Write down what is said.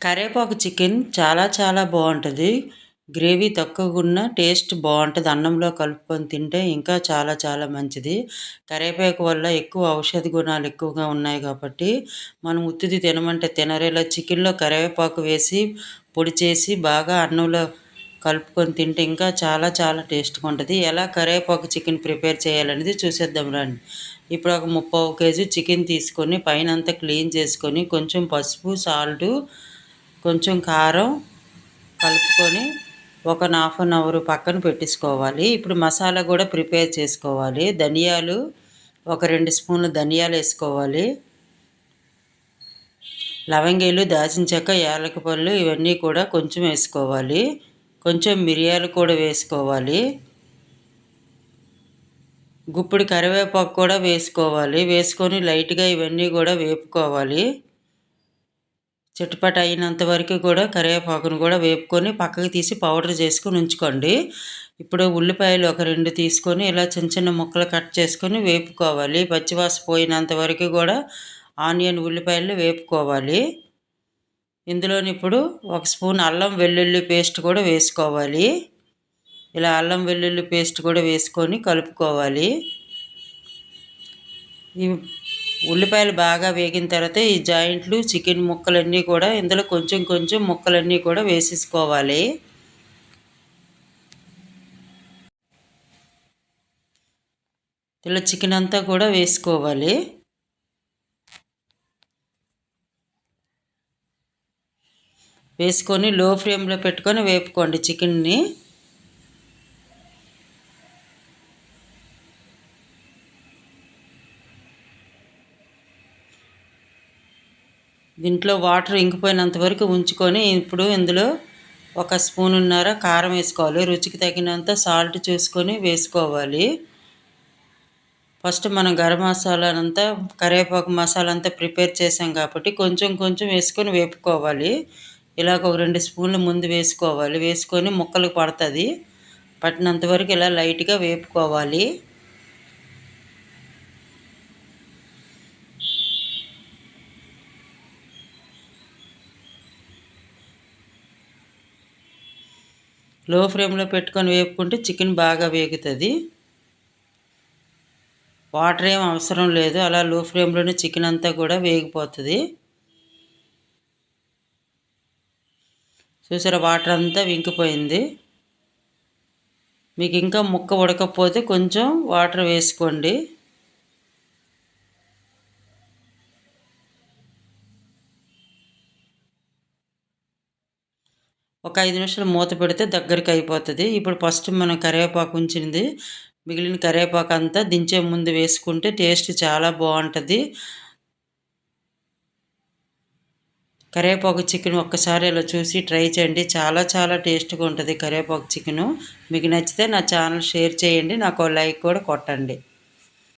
కరివేపాకు చికెన్ చాలా చాలా బాగుంటుంది. గ్రేవీ తక్కువగా ఉన్న టేస్ట్ బాగుంటుంది. అన్నంలో కలుపుకొని తింటే ఇంకా చాలా చాలా మంచిది. కరివేపాకు వల్ల ఎక్కువ ఔషధ గుణాలు ఎక్కువగా ఉన్నాయి కాబట్టి మనం ఉత్తిది తినమంటే తినరేలా. చికెన్లో కరివేపాకు వేసి పొడి చేసి బాగా అన్నంలో కలుపుకొని తింటే ఇంకా చాలా చాలా టేస్ట్గా ఉంటుంది. ఎలా కరివేపాకు చికెన్ ప్రిపేర్ చేయాలనేది చూసేద్దాం రండి. ఇప్పుడు ఒక ముప్పై కేజీ చికెన్ తీసుకొని పైన అంతా క్లీన్ చేసుకొని కొంచెం పసుపు సాల్టు కొంచెం కారం కలుపుకొని ఒక హాఫ్ అన్ అవర్ పక్కన పెట్టేసుకోవాలి. ఇప్పుడు మసాలా కూడా ప్రిపేర్ చేసుకోవాలి. ధనియాలు ఒక రెండు స్పూన్లు ధనియాలు వేసుకోవాలి. లవంగీలు దాచిన చెక్క యాలకపళ్ళు ఇవన్నీ కూడా కొంచెం వేసుకోవాలి. కొంచెం మిరియాలు కూడా వేసుకోవాలి. గుప్పుడు కరివేపాకు కూడా వేసుకోవాలి. వేసుకొని లైట్గా ఇవన్నీ కూడా వేపుకోవాలి. చిట్టుపట అయినంత వరకు కూడా కరివేపాకును కూడా వేపుకొని పక్కకు తీసి పౌడర్ చేసుకొని ఉంచుకోండి. ఇప్పుడు ఉల్లిపాయలు ఒక రెండు తీసుకొని ఇలా చిన్న చిన్న ముక్కలు కట్ చేసుకొని వేపుకోవాలి. పచ్చివాస పోయినంత వరకు కూడా ఆనియన్ ఉల్లిపాయలు వేపుకోవాలి. ఇందులోని ఇప్పుడు ఒక స్పూన్ అల్లం వెల్లుల్లి పేస్ట్ కూడా వేసుకోవాలి. ఇలా అల్లం వెల్లుల్లి పేస్ట్ కూడా వేసుకొని కలుపుకోవాలి. ఉల్లిపాయలు బాగా వేగిన తర్వాత ఈ జాయింట్లు చికెన్ ముక్కలన్నీ కూడా ఇందులో కొంచెం కొంచెం ముక్కలన్నీ కూడా వేసేసుకోవాలి. ఇలా చికెన్ అంతా కూడా వేసుకోవాలి. వేసుకొని లో ఫ్లేమ్లో పెట్టుకొని వేపుకోండి చికెన్ని. దీంట్లో వాటర్ ఇంకిపోయినంత వరకు ఉంచుకొని ఇప్పుడు ఇందులో ఒక స్పూన్ ఉన్నర కారం వేసుకోవాలి. రుచికి తగినంత సాల్ట్ చూసుకొని వేసుకోవాలి. ఫస్ట్ మనం గరం మసాలానంతా కరివేపాకు మసాలా అంతా ప్రిపేర్ చేసాం కాబట్టి కొంచెం కొంచెం వేసుకొని వేపుకోవాలి. ఇలాగ ఒక రెండు స్పూన్లు ముందు వేసుకోవాలి. వేసుకొని ముక్కలు పడుతుంది. పట్టినంత వరకు ఇలా లైట్గా వేపుకోవాలి. లో ఫ్లేమ్లో పెట్టుకొని వేపుకుంటే చికెన్ బాగా వేగుతుంది. వాటర్ ఏం అవసరం లేదు అలా లో ఫ్లేమ్లోనే చికెన్ అంతా కూడా వేగిపోతుంది. చూసారా వాటర్ అంతా వింకిపోయింది. మీకు ఇంకా ముక్క ఉడకపోతే కొంచెం వాటర్ వేసుకోండి. ఒక ఐదు నిమిషాలు మూత పెడితే దగ్గరికి అయిపోతుంది. ఇప్పుడు ఫస్ట్ మనం కరివేపాకు ఉంచింది. మిగిలిన కరివేపాకు అంతా దించే ముందు వేసుకుంటే టేస్ట్ చాలా బాగుంటుంది. కరివేపాకు చికెన్ ఒక్కసారి ఇలా చూసి ట్రై చేయండి. చాలా చాలా టేస్ట్గా ఉంటుంది కరివేపాకు చికెను. మీకు నచ్చితే నా ఛానల్ షేర్ చేయండి. నాకు లైక్ కూడా కొట్టండి.